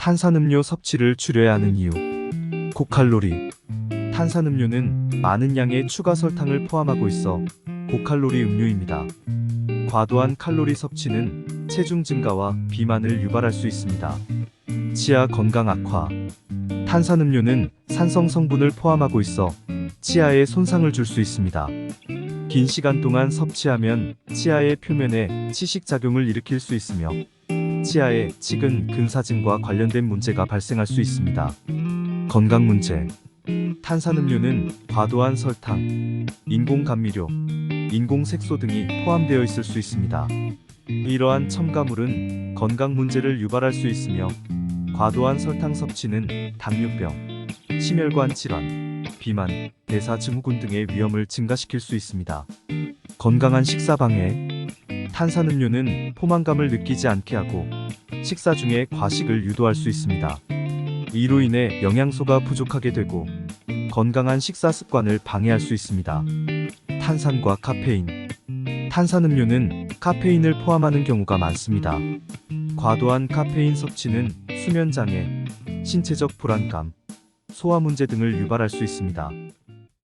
탄산음료 섭취를 줄여야 하는 이유. 고칼로리. 탄산음료는 많은 양의 추가 설탕을 포함하고 있어 고칼로리 음료입니다. 과도한 칼로리 섭취는 체중 증가와 비만을 유발할 수 있습니다. 치아 건강 악화. 탄산음료는 산성 성분을 포함하고 있어 치아에 손상을 줄 수 있습니다. 긴 시간 동안 섭취하면 치아의 표면에 치식 작용을 일으킬 수 있으며 치아에 치근 근사증과 관련된 문제가 발생할 수 있습니다. 건강 문제. 탄산음료는 과도한 설탕, 인공 감미료, 인공 색소 등이 포함되어 있을 수 있습니다. 이러한 첨가물은 건강 문제를 유발할 수 있으며 과도한 설탕 섭취는 당뇨병, 심혈관 질환, 비만, 대사증후군 등의 위험을 증가시킬 수 있습니다. 건강한 식사 방해. 탄산음료는 포만감을 느끼지 않게 하고 식사 중에 과식을 유도할 수 있습니다. 이로 인해 영양소가 부족하게 되고 건강한 식사 습관을 방해할 수 있습니다. 탄산과 카페인. 탄산음료는 카페인을 포함하는 경우가 많습니다. 과도한 카페인 섭취는 수면 장애, 신체적 불안감, 소화 문제 등을 유발할 수 있습니다.